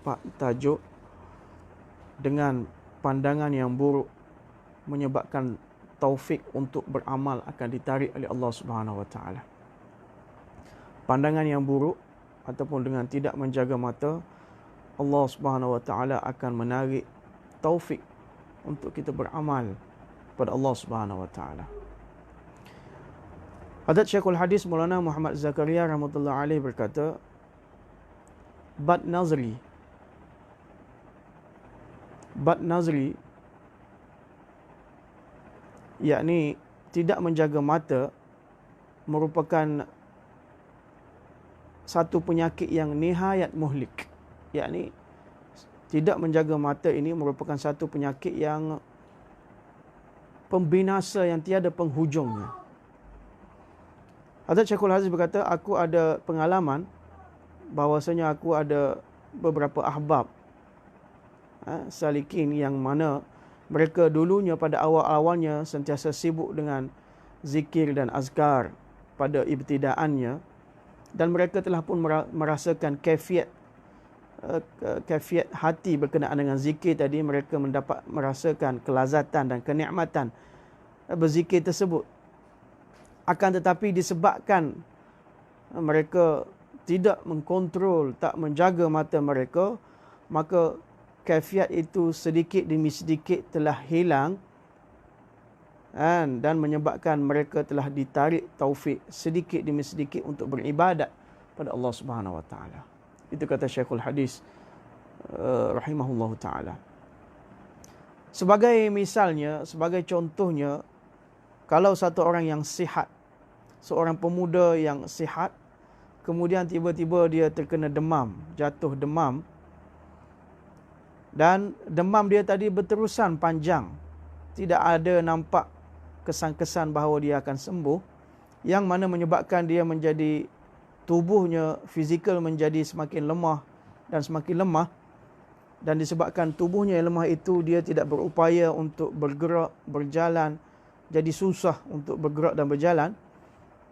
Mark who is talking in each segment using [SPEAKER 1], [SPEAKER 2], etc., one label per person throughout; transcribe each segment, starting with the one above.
[SPEAKER 1] Pak tajuk dengan pandangan yang buruk menyebabkan taufik untuk beramal akan ditarik oleh Allah Subhanahu Wa Taala. Pandangan yang buruk ataupun dengan tidak menjaga mata Allah Subhanahu Wa Taala akan menarik taufik untuk kita beramal pada Allah Subhanahu Wa Taala. Hadat Syekhul Hadis Maulana Muhammad Zakaria rahmatullah alaih berkata, Bad Nazri Bad Nazri yakni tidak menjaga mata merupakan satu penyakit yang nihayat muhlik. Yakni tidak menjaga mata ini merupakan satu penyakit yang pembinasa yang tiada penghujungnya. Hazrat Syekhul Aziz berkata aku ada pengalaman bahawasanya aku ada beberapa ahbab salikin yang mana mereka dulunya pada awal-awalnya sentiasa sibuk dengan zikir dan azkar pada ibtidaannya. Dan mereka telah pun merasakan kefiat uh, kefiat hati berkenaan dengan zikir tadi. Mereka mendapat merasakan kelazatan dan kenikmatan uh, berzikir tersebut. Akan tetapi disebabkan uh, mereka tidak mengkontrol tak menjaga mata mereka maka kefiat itu sedikit demi sedikit telah hilang kan, dan menyebabkan mereka telah ditarik taufik sedikit demi sedikit untuk beribadat pada Allah Subhanahu Wa Taala. Itu kata Syekhul Hadis uh, rahimahullahu taala. Sebagai misalnya, sebagai contohnya, kalau satu orang yang sihat, seorang pemuda yang sihat, kemudian tiba-tiba dia terkena demam, jatuh demam, dan demam dia tadi berterusan panjang. Tidak ada nampak kesan-kesan bahawa dia akan sembuh. Yang mana menyebabkan dia menjadi tubuhnya fizikal menjadi semakin lemah dan semakin lemah. Dan disebabkan tubuhnya yang lemah itu dia tidak berupaya untuk bergerak, berjalan. Jadi susah untuk bergerak dan berjalan.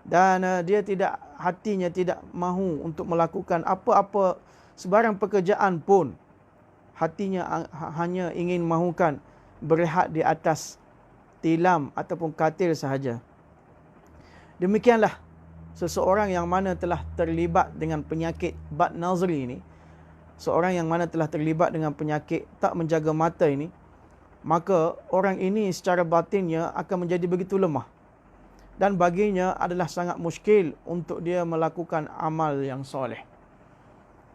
[SPEAKER 1] Dan uh, dia tidak hatinya tidak mahu untuk melakukan apa-apa sebarang pekerjaan pun hatinya hanya ingin mahukan berehat di atas tilam ataupun katil sahaja. Demikianlah seseorang yang mana telah terlibat dengan penyakit bad nazri ini, seorang yang mana telah terlibat dengan penyakit tak menjaga mata ini, maka orang ini secara batinnya akan menjadi begitu lemah. Dan baginya adalah sangat muskil untuk dia melakukan amal yang soleh.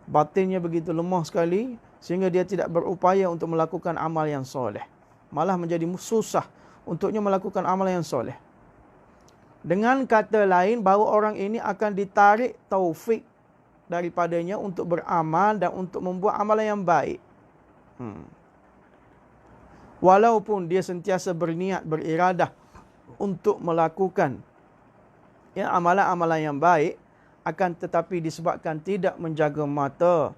[SPEAKER 1] Batinnya begitu lemah sekali sehingga dia tidak berupaya untuk melakukan amal yang soleh. Malah menjadi susah untuknya melakukan amal yang soleh. Dengan kata lain, bahawa orang ini akan ditarik taufik daripadanya untuk beramal dan untuk membuat amalan yang baik. Hmm. Walaupun dia sentiasa berniat, beriradah untuk melakukan ya, amalan-amalan yang baik, akan tetapi disebabkan tidak menjaga mata,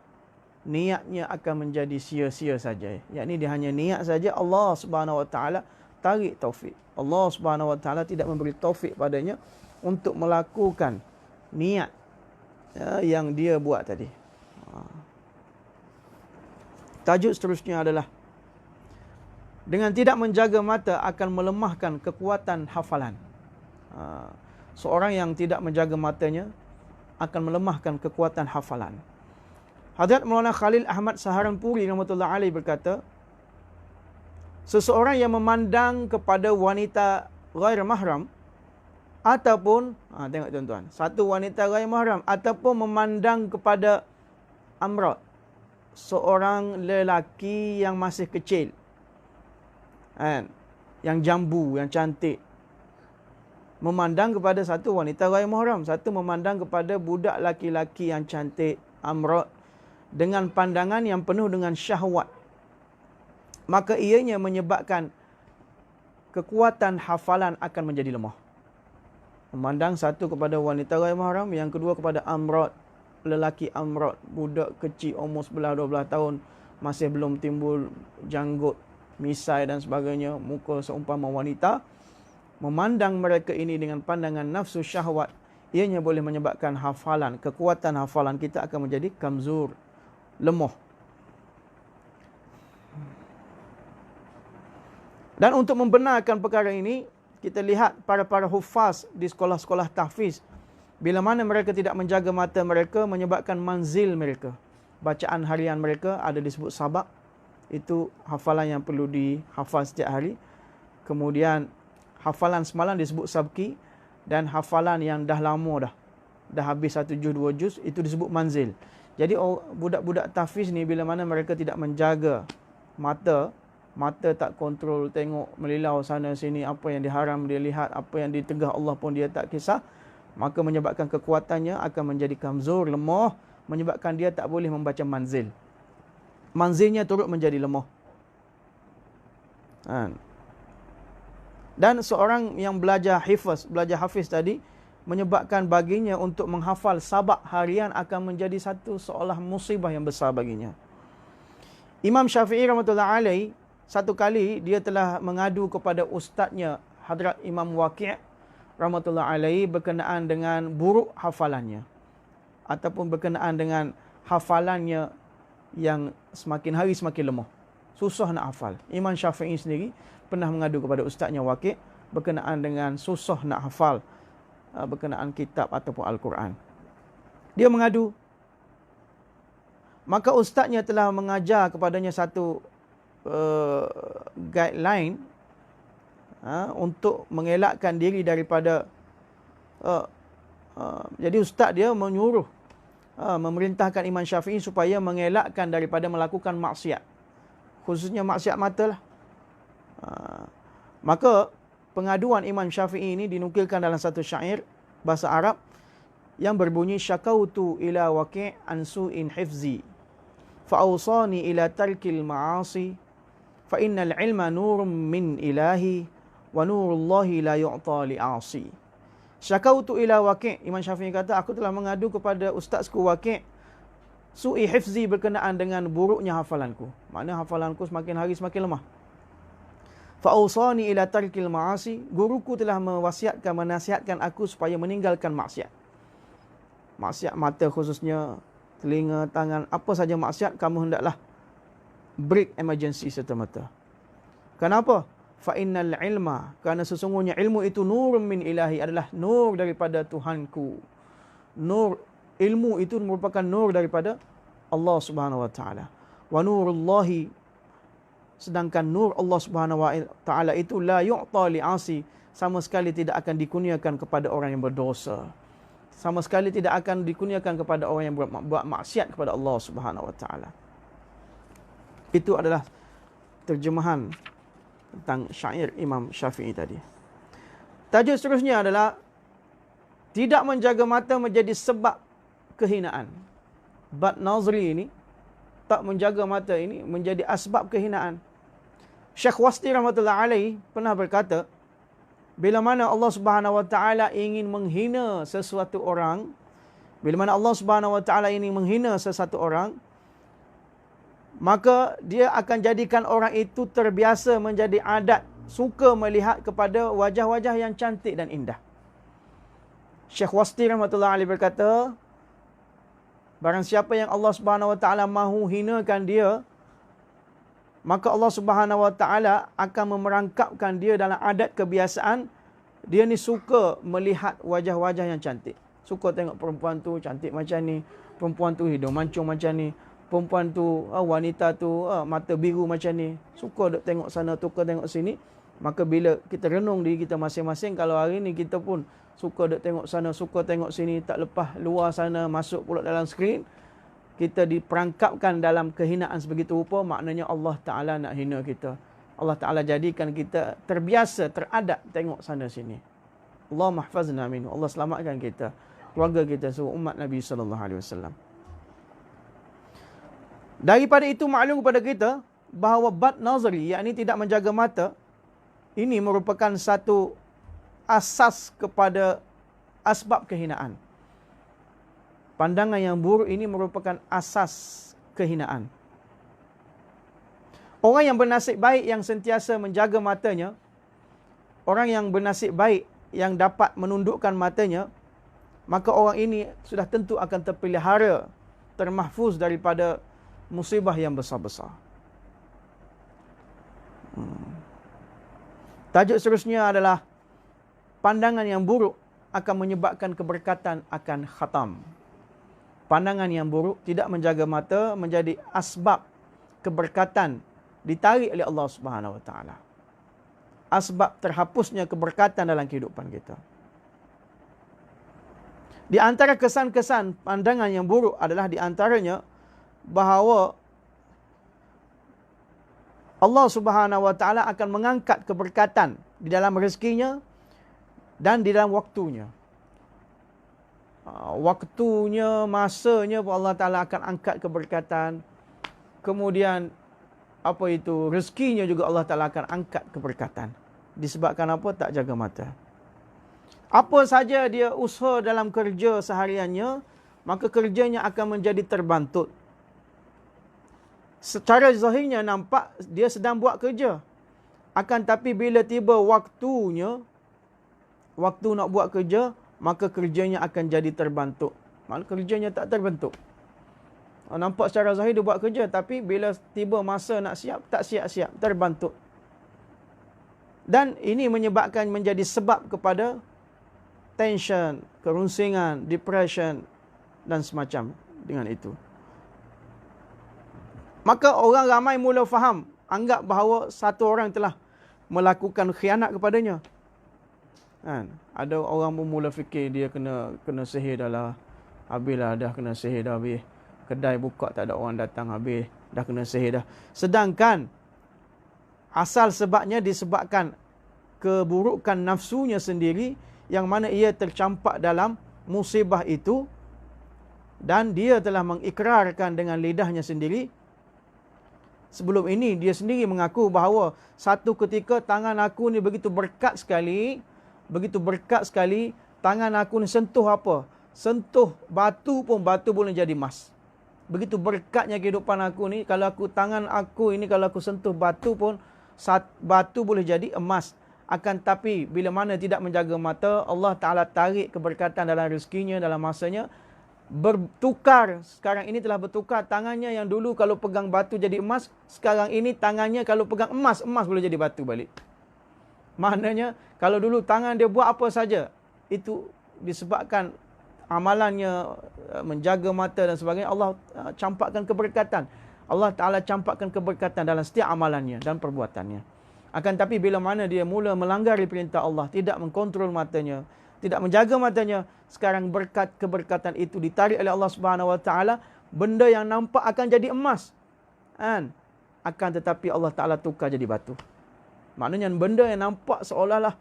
[SPEAKER 1] niatnya akan menjadi sia-sia saja. Yakni dia hanya niat saja Allah Subhanahu Wa Taala tarik taufik. Allah Subhanahu Wa Taala tidak memberi taufik padanya untuk melakukan niat ya, yang dia buat tadi. Ha. Tajuk seterusnya adalah dengan tidak menjaga mata akan melemahkan kekuatan hafalan. Ha. Seorang yang tidak menjaga matanya akan melemahkan kekuatan hafalan. Hadrat Maulana Khalil Ahmad Saharanpuri rahmatullah alaih berkata, seseorang yang memandang kepada wanita ghair mahram ataupun ha, tengok tuan-tuan, satu wanita ghair mahram ataupun memandang kepada amrat seorang lelaki yang masih kecil. Kan? Yang jambu, yang cantik. Memandang kepada satu wanita ghair mahram, satu memandang kepada budak laki-laki yang cantik, amrat dengan pandangan yang penuh dengan syahwat. Maka ianya menyebabkan kekuatan hafalan akan menjadi lemah. Memandang satu kepada wanita ghair mahram yang kedua kepada amrat lelaki amrat budak kecil umur 11 12 tahun masih belum timbul janggut misai dan sebagainya muka seumpama wanita. Memandang mereka ini dengan pandangan nafsu syahwat ianya boleh menyebabkan hafalan kekuatan hafalan kita akan menjadi kamzur lemah. Dan untuk membenarkan perkara ini, kita lihat para-para hufaz di sekolah-sekolah tahfiz. Bila mana mereka tidak menjaga mata mereka, menyebabkan manzil mereka. Bacaan harian mereka ada disebut sabak. Itu hafalan yang perlu dihafal setiap hari. Kemudian hafalan semalam disebut sabki. Dan hafalan yang dah lama dah. Dah habis satu juz, dua juz. Itu disebut manzil. Manzil. Jadi budak-budak tahfiz ni bila mana mereka tidak menjaga mata, mata tak kontrol tengok melilau sana sini apa yang diharam dia lihat apa yang ditegah Allah pun dia tak kisah maka menyebabkan kekuatannya akan menjadi kamzur lemah menyebabkan dia tak boleh membaca manzil. Manzilnya turut menjadi lemah. Kan? Dan seorang yang belajar hifaz belajar hafiz tadi menyebabkan baginya untuk menghafal sabak harian akan menjadi satu seolah musibah yang besar baginya Imam Syafi'i rahmatullahi alaih satu kali dia telah mengadu kepada ustaznya Hadrat Imam Waqi' rahmatullah alaihi berkenaan dengan buruk hafalannya ataupun berkenaan dengan hafalannya yang semakin hari semakin lemah. Susah nak hafal. Imam Syafi'i sendiri pernah mengadu kepada ustaznya Waqi' berkenaan dengan susah nak hafal berkenaan kitab ataupun Al-Quran. Dia mengadu. Maka ustaznya telah mengajar kepadanya satu uh, guideline uh, untuk mengelakkan diri daripada uh, uh, jadi ustaz dia menyuruh uh, memerintahkan Imam Syafi'i supaya mengelakkan daripada melakukan maksiat khususnya maksiat mata lah. Uh, maka pengaduan Imam Syafi'i ini dinukilkan dalam satu syair bahasa Arab yang berbunyi syakautu ila waqi' an su'in hifzi fa awsani ila tarkil ma'asi fa innal ilma nurun min ilahi wa nurullahi la yu'ta li asi. Syakautu ila waqi' imam syafi'i kata aku telah mengadu kepada ustazku waqi' su'i hifzi berkenaan dengan buruknya hafalanku. Makna hafalanku semakin hari semakin lemah fa awsani ila tarkil ma'asi guruku telah mewasiatkan menasihatkan aku supaya meninggalkan maksiat maksiat mata khususnya telinga tangan apa saja maksiat kamu hendaklah break emergency serta-merta. Kenapa? Fa innal ilma, kerana sesungguhnya ilmu itu nur min ilahi adalah nur daripada Tuhanku. Nur ilmu itu merupakan nur daripada Allah Subhanahu wa taala. Wa nurullahi sedangkan nur Allah Subhanahu wa taala itu la yu'ta li asi sama sekali tidak akan dikurniakan kepada orang yang berdosa. Sama sekali tidak akan dikurniakan kepada orang yang buat, buat maksiat kepada Allah Subhanahu wa taala. Itu adalah terjemahan tentang syair Imam Syafi'i tadi. Tajuk seterusnya adalah tidak menjaga mata menjadi sebab kehinaan. Bad Nazri ini tak menjaga mata ini menjadi asbab kehinaan. Syekh Wasti rahmatullah alaih pernah berkata bila mana Allah Subhanahu wa taala ingin menghina sesuatu orang bila mana Allah Subhanahu wa taala ingin menghina sesuatu orang maka dia akan jadikan orang itu terbiasa menjadi adat suka melihat kepada wajah-wajah yang cantik dan indah. Syekh Wasti rahmatullah alaihi berkata, barang siapa yang Allah Subhanahu wa taala mahu hinakan dia, maka Allah Subhanahu wa taala akan memerangkapkan dia dalam adat kebiasaan dia ni suka melihat wajah-wajah yang cantik. Suka tengok perempuan tu cantik macam ni, perempuan tu hidung mancung macam ni, perempuan tu, ah, wanita tu, ah, mata biru macam ni. Suka duk tengok sana, suka tengok sini. Maka bila kita renung diri kita masing-masing, kalau hari ni kita pun suka duk tengok sana, suka tengok sini, tak lepas luar sana, masuk pula dalam skrin, kita diperangkapkan dalam kehinaan sebegitu rupa, maknanya Allah Ta'ala nak hina kita. Allah Ta'ala jadikan kita terbiasa, teradap tengok sana sini. Allah mahfazna minhu. Allah selamatkan kita. Keluarga kita, semua umat Nabi Sallallahu Alaihi Wasallam. Daripada itu maklum kepada kita bahawa bad nazari yakni tidak menjaga mata ini merupakan satu asas kepada asbab kehinaan. Pandangan yang buruk ini merupakan asas kehinaan. Orang yang bernasib baik yang sentiasa menjaga matanya, orang yang bernasib baik yang dapat menundukkan matanya, maka orang ini sudah tentu akan terpelihara, termahfuz daripada musibah yang besar-besar. Hmm. Tajuk seterusnya adalah pandangan yang buruk akan menyebabkan keberkatan akan khatam. Pandangan yang buruk tidak menjaga mata menjadi asbab keberkatan ditarik oleh Allah Subhanahu Wa Taala. Asbab terhapusnya keberkatan dalam kehidupan kita. Di antara kesan-kesan pandangan yang buruk adalah di antaranya bahawa Allah Subhanahu Wa Taala akan mengangkat keberkatan di dalam rezekinya dan di dalam waktunya. Ah, waktunya, masanya Allah Ta'ala akan angkat keberkatan. Kemudian, apa itu, rezekinya juga Allah Ta'ala akan angkat keberkatan. Disebabkan apa? Tak jaga mata. Apa saja dia usaha dalam kerja sehariannya, maka kerjanya akan menjadi terbantut. Secara zahirnya nampak dia sedang buat kerja. Akan tapi bila tiba waktunya, waktu nak buat kerja, maka kerjanya akan jadi terbentuk. Maka kerjanya tak terbentuk. Oh, nampak secara zahir dia buat kerja, tapi bila tiba masa nak siap, tak siap-siap, terbentuk. Dan ini menyebabkan menjadi sebab kepada tension, kerunsingan, depression dan semacam dengan itu. Maka orang ramai mula faham, anggap bahawa satu orang telah melakukan khianat kepadanya. Kan? Ada orang pun mula fikir dia kena kena sihir dah lah. Habislah dah kena sihir dah habis. Kedai buka tak ada orang datang habis. Dah kena sihir dah. Sedangkan asal sebabnya disebabkan keburukan nafsunya sendiri yang mana ia tercampak dalam musibah itu dan dia telah mengikrarkan dengan lidahnya sendiri sebelum ini dia sendiri mengaku bahawa satu ketika tangan aku ni begitu berkat sekali begitu berkat sekali tangan aku ni sentuh apa? Sentuh batu pun batu boleh jadi emas. Begitu berkatnya kehidupan aku ni kalau aku tangan aku ini kalau aku sentuh batu pun batu boleh jadi emas. Akan tapi bila mana tidak menjaga mata Allah Taala tarik keberkatan dalam rezekinya dalam masanya bertukar. Sekarang ini telah bertukar tangannya yang dulu kalau pegang batu jadi emas sekarang ini tangannya kalau pegang emas emas boleh jadi batu balik Maknanya kalau dulu tangan dia buat apa saja itu disebabkan amalannya eh, menjaga mata dan sebagainya Allah eh, campakkan keberkatan. Allah Taala campakkan keberkatan dalam setiap amalannya dan perbuatannya. Akan tapi bila mana dia mula melanggar perintah Allah, tidak mengkontrol matanya, tidak menjaga matanya, sekarang berkat keberkatan itu ditarik oleh Allah Subhanahu Wa Taala, benda yang nampak akan jadi emas. Kan? Akan tetapi Allah Taala tukar jadi batu. Maknanya benda yang nampak seolah-olah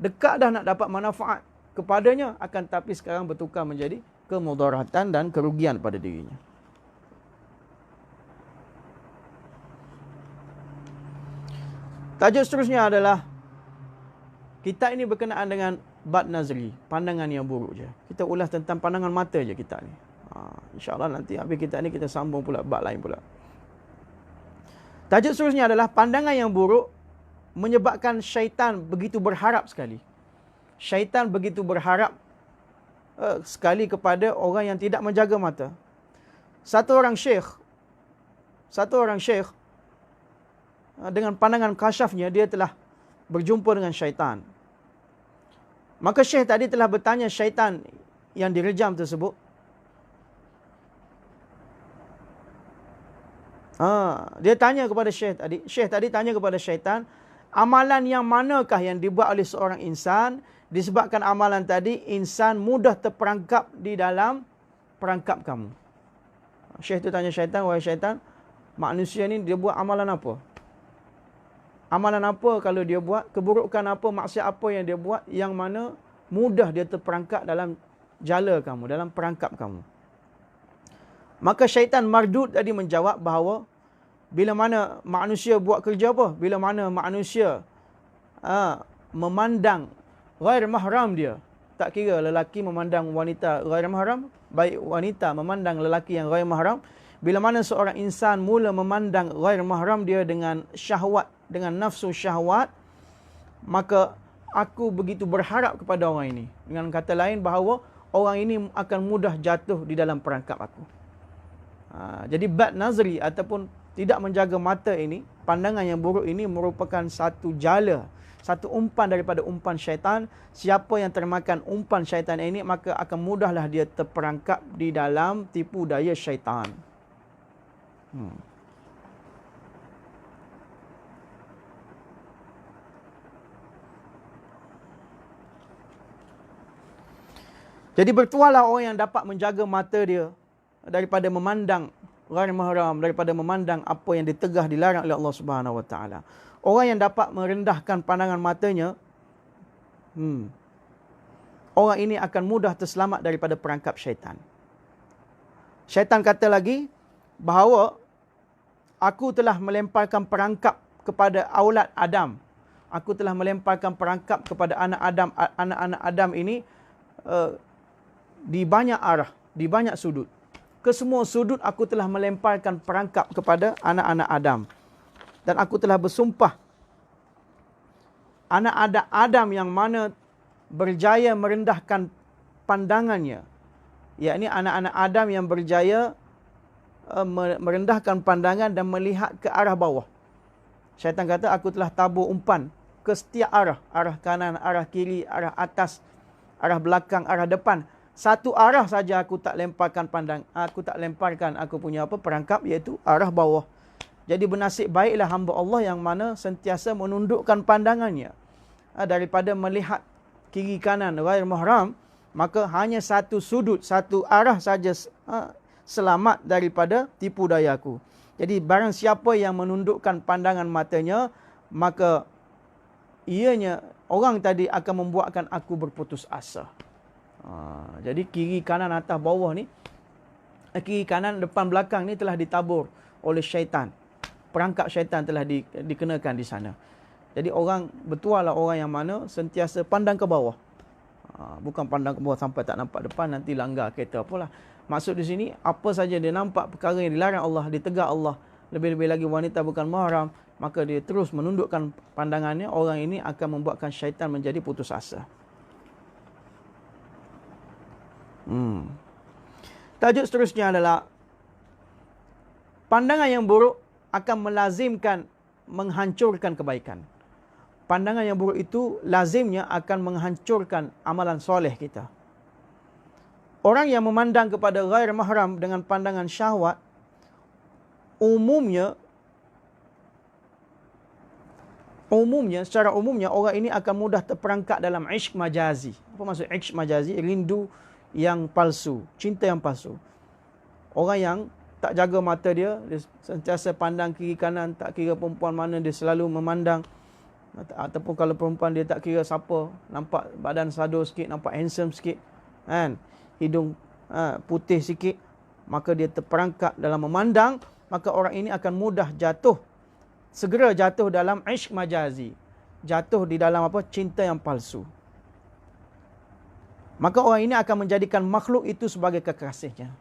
[SPEAKER 1] dekat dah nak dapat manfaat kepadanya akan tapi sekarang bertukar menjadi kemudaratan dan kerugian pada dirinya. Tajuk seterusnya adalah kita ini berkenaan dengan bad nazri, pandangan yang buruk je. Kita ulas tentang pandangan mata je kita ni. Ha, InsyaAllah nanti habis kita ni kita sambung pula bab lain pula. Tajuk seterusnya adalah pandangan yang buruk menyebabkan syaitan begitu berharap sekali. Syaitan begitu berharap uh, sekali kepada orang yang tidak menjaga mata. Satu orang syekh, satu orang syekh uh, dengan pandangan kasyafnya dia telah berjumpa dengan syaitan. Maka syekh tadi telah bertanya syaitan yang direjam tersebut. Ha, dia tanya kepada syekh tadi. Syekh tadi tanya kepada syaitan amalan yang manakah yang dibuat oleh seorang insan disebabkan amalan tadi insan mudah terperangkap di dalam perangkap kamu. Syekh tu tanya syaitan, wahai syaitan, manusia ni dia buat amalan apa? Amalan apa kalau dia buat? Keburukan apa, maksiat apa yang dia buat yang mana mudah dia terperangkap dalam jala kamu, dalam perangkap kamu. Maka syaitan mardud tadi menjawab bahawa bila mana manusia buat kerja apa? Bila mana manusia ha, memandang ghair mahram dia. Tak kira lelaki memandang wanita ghair mahram, baik wanita memandang lelaki yang ghair mahram. Bila mana seorang insan mula memandang ghair mahram dia dengan syahwat, dengan nafsu syahwat, maka aku begitu berharap kepada orang ini. Dengan kata lain bahawa orang ini akan mudah jatuh di dalam perangkap aku. Ha, jadi bad nazri ataupun tidak menjaga mata ini, pandangan yang buruk ini merupakan satu jala, satu umpan daripada umpan syaitan. Siapa yang termakan umpan syaitan ini, maka akan mudahlah dia terperangkap di dalam tipu daya syaitan. Hmm. Jadi bertualah orang yang dapat menjaga mata dia daripada memandang ghair mahram, daripada memandang apa yang ditegah dilarang oleh Allah Subhanahu Wa Taala. Orang yang dapat merendahkan pandangan matanya, hmm, orang ini akan mudah terselamat daripada perangkap syaitan. Syaitan kata lagi bahawa aku telah melemparkan perangkap kepada aulad Adam. Aku telah melemparkan perangkap kepada anak Adam, anak-anak Adam ini uh, di banyak arah, di banyak sudut. Ke semua sudut aku telah melemparkan perangkap kepada anak-anak Adam. Dan aku telah bersumpah anak ada Adam yang mana berjaya merendahkan pandangannya. Ya, ini anak-anak Adam yang berjaya uh, merendahkan pandangan dan melihat ke arah bawah. Syaitan kata aku telah tabur umpan ke setiap arah, arah kanan, arah kiri, arah atas, arah belakang, arah depan satu arah saja aku tak lemparkan pandang aku tak lemparkan aku punya apa perangkap iaitu arah bawah. Jadi bernasib baiklah hamba Allah yang mana sentiasa menundukkan pandangannya. Ha, daripada melihat kiri kanan ghair mahram maka hanya satu sudut satu arah saja ha, selamat daripada tipu dayaku jadi barang siapa yang menundukkan pandangan matanya maka ianya orang tadi akan membuatkan aku berputus asa Ha, jadi kiri kanan atas bawah ni eh, kiri kanan depan belakang ni telah ditabur oleh syaitan. Perangkap syaitan telah di, dikenakan di sana. Jadi orang betul lah orang yang mana sentiasa pandang ke bawah. Ha, bukan pandang ke bawah sampai tak nampak depan nanti langgar kereta apalah. Maksud di sini apa saja dia nampak perkara yang dilarang Allah, ditegak Allah. Lebih-lebih lagi wanita bukan mahram. Maka dia terus menundukkan pandangannya. Orang ini akan membuatkan syaitan menjadi putus asa. Hmm. Tajuk seterusnya adalah pandangan yang buruk akan melazimkan menghancurkan kebaikan. Pandangan yang buruk itu lazimnya akan menghancurkan amalan soleh kita. Orang yang memandang kepada ghair mahram dengan pandangan syahwat umumnya umumnya secara umumnya orang ini akan mudah terperangkap dalam ishq majazi. Apa maksud ishq majazi? Rindu yang palsu, cinta yang palsu. Orang yang tak jaga mata dia, dia sentiasa pandang kiri kanan, tak kira perempuan mana dia selalu memandang ataupun kalau perempuan dia tak kira siapa, nampak badan sado sikit, nampak handsome sikit, kan? Hidung ha, putih sikit, maka dia terperangkap dalam memandang, maka orang ini akan mudah jatuh segera jatuh dalam ishq majazi. Jatuh di dalam apa? Cinta yang palsu. Maka orang ini akan menjadikan makhluk itu sebagai kekasihnya.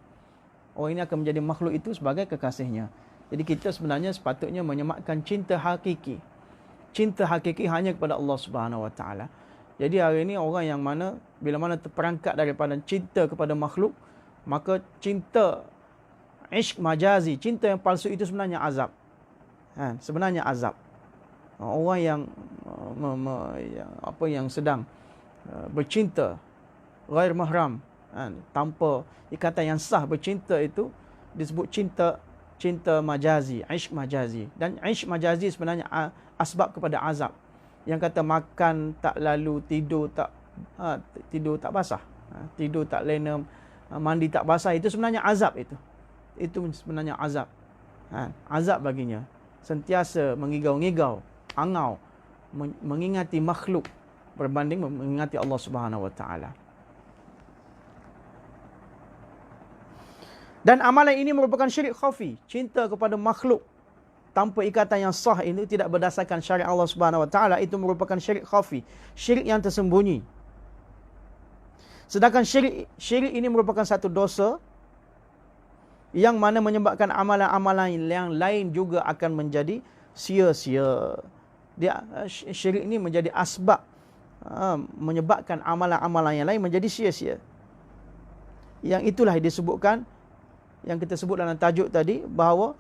[SPEAKER 1] Orang ini akan menjadi makhluk itu sebagai kekasihnya. Jadi kita sebenarnya sepatutnya menyematkan cinta hakiki. Cinta hakiki hanya kepada Allah Subhanahu Wa Taala. Jadi hari ini orang yang mana bila mana terperangkap daripada cinta kepada makhluk, maka cinta ishq majazi, cinta yang palsu itu sebenarnya azab. Ha, sebenarnya azab. Orang yang, uh, yang apa yang sedang uh, bercinta ghair mahram kan tanpa ikatan yang sah bercinta itu disebut cinta cinta majazi ishq majazi. Dan ishq majazi sebenarnya asbab kepada azab. Yang kata makan tak lalu tidur tak ha, tidur tak basah. Ha, tidur tak lena ha, mandi tak basah itu sebenarnya azab itu. Itu sebenarnya azab. Ha, azab baginya. Sentiasa mengigau-ngigau angau mengingati makhluk berbanding mengingati Allah Subhanahu wa taala Dan amalan ini merupakan syirik khafi, cinta kepada makhluk tanpa ikatan yang sah ini tidak berdasarkan syariat Allah Subhanahu Wa Taala itu merupakan syirik khafi, syirik yang tersembunyi. Sedangkan syirik syirik ini merupakan satu dosa yang mana menyebabkan amalan-amalan yang lain juga akan menjadi sia-sia. Dia syirik ini menjadi asbab ha, menyebabkan amalan-amalan yang lain menjadi sia-sia. Yang itulah disebutkan yang kita sebut dalam tajuk tadi bahawa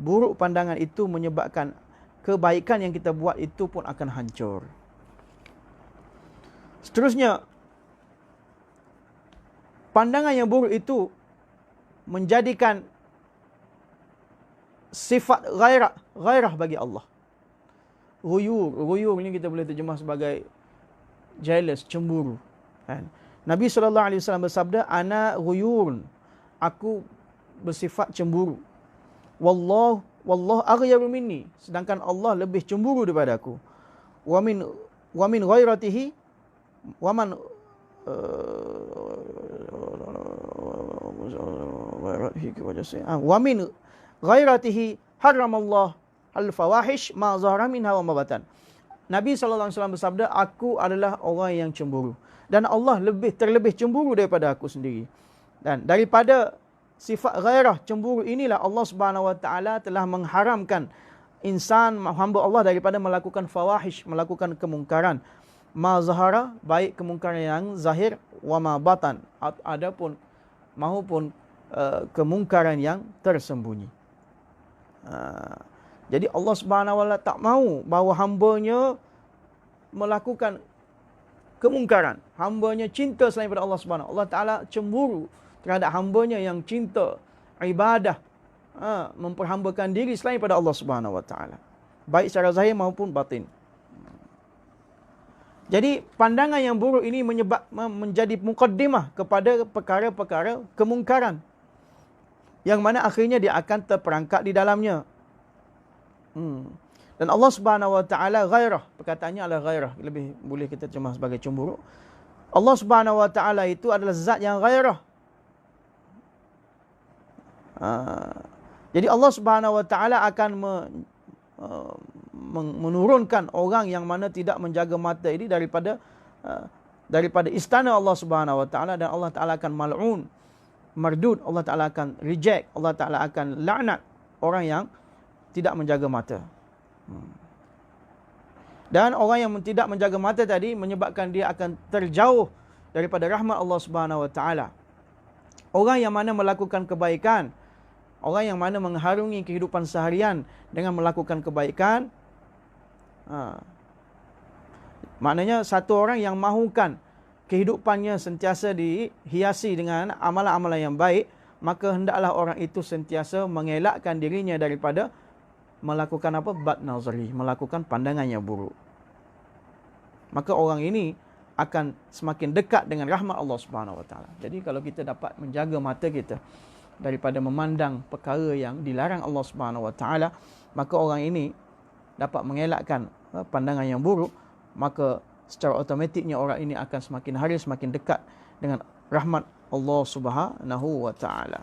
[SPEAKER 1] buruk pandangan itu menyebabkan kebaikan yang kita buat itu pun akan hancur. Seterusnya, pandangan yang buruk itu menjadikan sifat ghairah, ghairah bagi Allah. Ruyur, ruyur ni kita boleh terjemah sebagai jealous, cemburu. Kan? Nabi SAW bersabda, Ana ruyurun, aku bersifat cemburu. Wallah, wallah aghyaru minni. Sedangkan Allah lebih cemburu daripada aku. Wa min, wa min ghairatihi, wa man wa min ghairatihi haramallah al-fawahish ma zahara minha wa mabatan. Nabi sallallahu alaihi wasallam bersabda, aku adalah orang yang cemburu dan Allah lebih terlebih cemburu daripada aku sendiri. Dan daripada sifat ghairah cemburu inilah Allah Subhanahu wa taala telah mengharamkan insan hamba Allah daripada melakukan fawahish, melakukan kemungkaran. Ma zahara baik kemungkaran yang zahir wa ma batan adapun maupun uh, kemungkaran yang tersembunyi. Uh, jadi Allah Subhanahu Wa tak mau bahawa hamba-Nya melakukan kemungkaran. Hamba-Nya cinta selain daripada Allah Subhanahu. Allah Taala cemburu terhadap hamba-Nya yang cinta ibadah ha, memperhambakan diri selain daripada Allah Subhanahu Wa Taala. Baik secara zahir maupun batin. Jadi pandangan yang buruk ini menyebab menjadi mukaddimah kepada perkara-perkara kemungkaran. Yang mana akhirnya dia akan terperangkap di dalamnya. Hmm. Dan Allah Subhanahu Wa Taala ghairah, perkataannya adalah ghairah, lebih boleh kita terjemah sebagai cemburu. Allah Subhanahu Wa Taala itu adalah zat yang ghairah. Ha. Jadi Allah Subhanahu Wa Taala akan me, uh, menurunkan orang yang mana tidak menjaga mata ini daripada uh, daripada istana Allah Subhanahu Wa Taala dan Allah Taala akan mal'un, mardud, Allah Taala akan reject, Allah Taala akan laknat orang yang tidak menjaga mata. Hmm. Dan orang yang tidak menjaga mata tadi menyebabkan dia akan terjauh daripada rahmat Allah Subhanahu Wa Taala. Orang yang mana melakukan kebaikan, orang yang mana mengharungi kehidupan seharian dengan melakukan kebaikan, ha. maknanya satu orang yang mahukan kehidupannya sentiasa dihiasi dengan amalan-amalan yang baik, maka hendaklah orang itu sentiasa mengelakkan dirinya daripada melakukan apa? Bad nazari, melakukan pandangan yang buruk. Maka orang ini akan semakin dekat dengan rahmat Allah Subhanahu Wa Taala. Jadi kalau kita dapat menjaga mata kita daripada memandang perkara yang dilarang Allah Subhanahu Wa Taala, maka orang ini dapat mengelakkan eh, pandangan yang buruk, maka secara automatiknya orang ini akan semakin hari semakin dekat dengan rahmat Allah Subhanahu Wa Taala.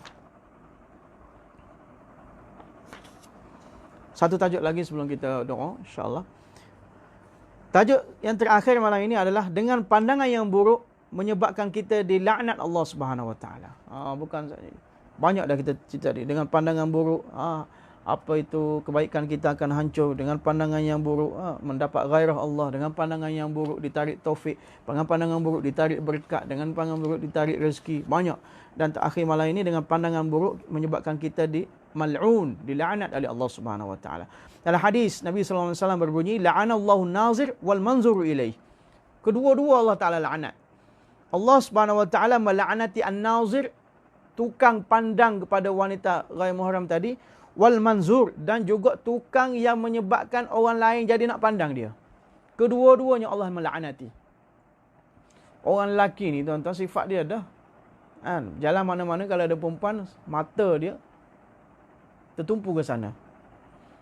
[SPEAKER 1] Satu tajuk lagi sebelum kita doa insya-Allah. Tajuk yang terakhir malam ini adalah dengan pandangan yang buruk menyebabkan kita dilaknat Allah Subhanahu Wa Taala. Ah bukan saja. Banyak dah kita cerita ni. Dengan pandangan buruk ah apa itu kebaikan kita akan hancur. Dengan pandangan yang buruk ah, mendapat gairah Allah. Dengan pandangan yang buruk ditarik taufik. Dengan pandangan buruk ditarik berkat. Dengan pandangan buruk ditarik rezeki. Banyak. Dan terakhir malam ini dengan pandangan buruk menyebabkan kita di mal'un dilaknat oleh Allah Subhanahu wa taala. Dalam hadis Nabi sallallahu alaihi wasallam berbunyi la'anallahu nazir wal manzur ilaih. Kedua-dua Allah taala laknat. Allah Subhanahu wa taala melaknati an-nazir tukang pandang kepada wanita ghair muhram tadi wal manzur dan juga tukang yang menyebabkan orang lain jadi nak pandang dia. Kedua-duanya Allah melaknati. Orang lelaki ni tuan-tuan sifat dia dah. Kan? Jalan mana-mana kalau ada perempuan, mata dia tertumpu ke sana.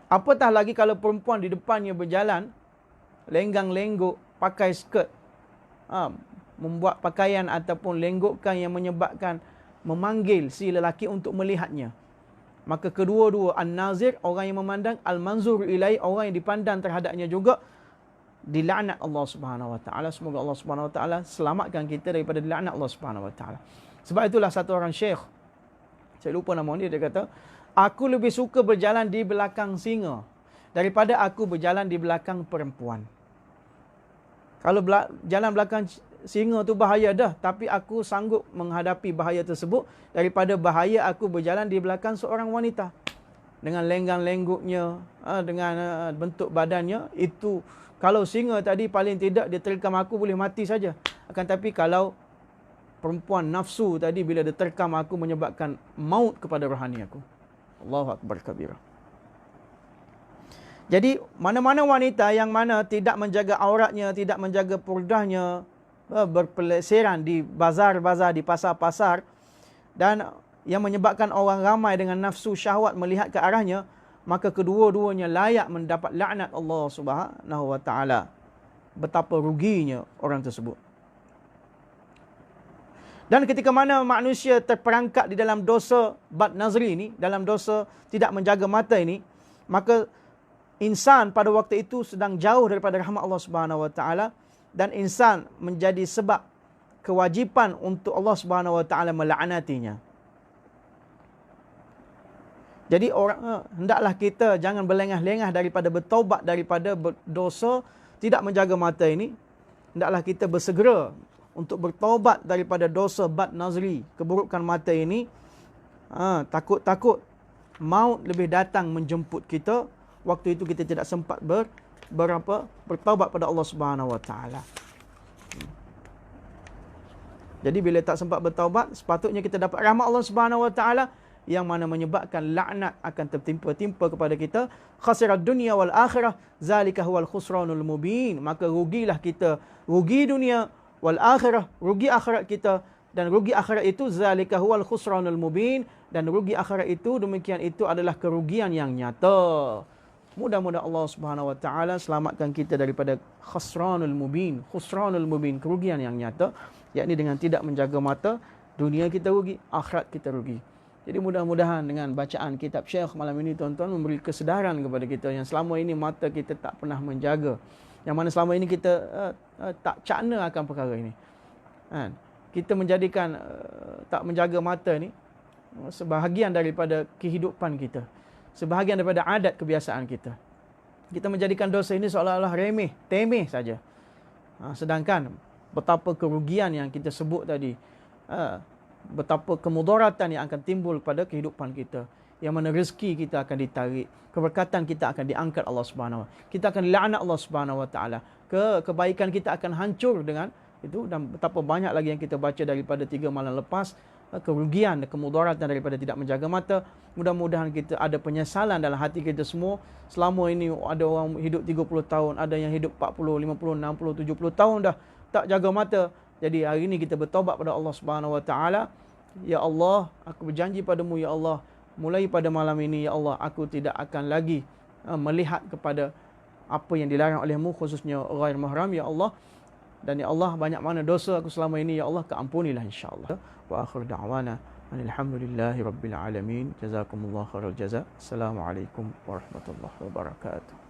[SPEAKER 1] Apatah lagi kalau perempuan di depannya berjalan, lenggang-lenggok, pakai skirt, ha, membuat pakaian ataupun lenggokkan yang menyebabkan memanggil si lelaki untuk melihatnya. Maka kedua-dua An-Nazir, orang yang memandang, Al-Manzur ilai, orang yang dipandang terhadapnya juga, dilaknat Allah Subhanahu Wa Taala. Semoga Allah Subhanahu Wa Taala selamatkan kita daripada dilaknat Allah Subhanahu Wa Taala. Sebab itulah satu orang syekh, saya lupa nama dia, dia kata, Aku lebih suka berjalan di belakang singa daripada aku berjalan di belakang perempuan. Kalau bela jalan belakang singa tu bahaya dah, tapi aku sanggup menghadapi bahaya tersebut daripada bahaya aku berjalan di belakang seorang wanita. dengan lenggang-lengguknya, ha, dengan ha, bentuk badannya, itu kalau singa tadi paling tidak dia terkam aku boleh mati saja. Akan tapi kalau perempuan nafsu tadi bila dia terkam aku menyebabkan maut kepada rohani aku. Allahu akbar kabira. Jadi mana-mana wanita yang mana tidak menjaga auratnya, tidak menjaga purdahnya, berpeleseran di bazar-bazar, di pasar-pasar dan yang menyebabkan orang ramai dengan nafsu syahwat melihat ke arahnya, maka kedua-duanya layak mendapat laknat Allah Subhanahu wa taala. Betapa ruginya orang tersebut. Dan ketika mana manusia terperangkap di dalam dosa bad nazri ini, dalam dosa tidak menjaga mata ini, maka insan pada waktu itu sedang jauh daripada rahmat Allah Subhanahu wa taala dan insan menjadi sebab kewajipan untuk Allah Subhanahu wa taala melaknatinya. Jadi orang eh, hendaklah kita jangan berlengah-lengah daripada bertaubat daripada dosa tidak menjaga mata ini. Hendaklah kita bersegera untuk bertaubat daripada dosa bad nazri, keburukan mata ini. Ha, takut-takut maut lebih datang menjemput kita. Waktu itu kita tidak sempat ber, berapa? Bertaubat pada Allah Subhanahu Wa Taala. Jadi bila tak sempat bertaubat, sepatutnya kita dapat rahmat Allah Subhanahu Wa Taala yang mana menyebabkan laknat akan tertimpa-timpa kepada kita. Khasirat dunia wal akhirah zalika huwal khusranul mubin. Maka rugilah kita rugi dunia wal akhirah rugi akhirat kita. Dan rugi akhirat itu zalika huwal khusranul mubin. Dan rugi akhirat itu demikian itu adalah kerugian yang nyata mudah-mudahan Allah Subhanahu wa taala selamatkan kita daripada khusranul mubin khusranul mubin kerugian yang nyata yakni dengan tidak menjaga mata dunia kita rugi akhirat kita rugi jadi mudah-mudahan dengan bacaan kitab Syekh malam ini tuan-tuan memberi kesedaran kepada kita yang selama ini mata kita tak pernah menjaga. Yang mana selama ini kita uh, uh, tak cakna akan perkara ini. Kan? Kita menjadikan uh, tak menjaga mata ni sebahagian daripada kehidupan kita. Sebahagian daripada adat kebiasaan kita. Kita menjadikan dosa ini seolah-olah remeh, temeh saja. Uh, sedangkan betapa kerugian yang kita sebut tadi. Uh, betapa kemudaratan yang akan timbul pada kehidupan kita yang mana rezeki kita akan ditarik keberkatan kita akan diangkat Allah Subhanahu kita akan dilaknat Allah Subhanahu wa taala ke kebaikan kita akan hancur dengan itu dan betapa banyak lagi yang kita baca daripada tiga malam lepas kerugian dan kemudaratan daripada tidak menjaga mata mudah-mudahan kita ada penyesalan dalam hati kita semua selama ini ada orang hidup 30 tahun ada yang hidup 40 50 60 70 tahun dah tak jaga mata jadi hari ini kita bertobat pada Allah Subhanahu Wa Taala. Ya Allah, aku berjanji padamu ya Allah, mulai pada malam ini ya Allah, aku tidak akan lagi uh, melihat kepada apa yang dilarang olehmu khususnya ghair mahram ya Allah. Dan ya Allah, banyak mana dosa aku selama ini ya Allah, keampunilah insya-Allah. Wa akhir da'wana alhamdulillahi rabbil alamin. Jazakumullah khairal jaza. Assalamualaikum warahmatullahi wabarakatuh.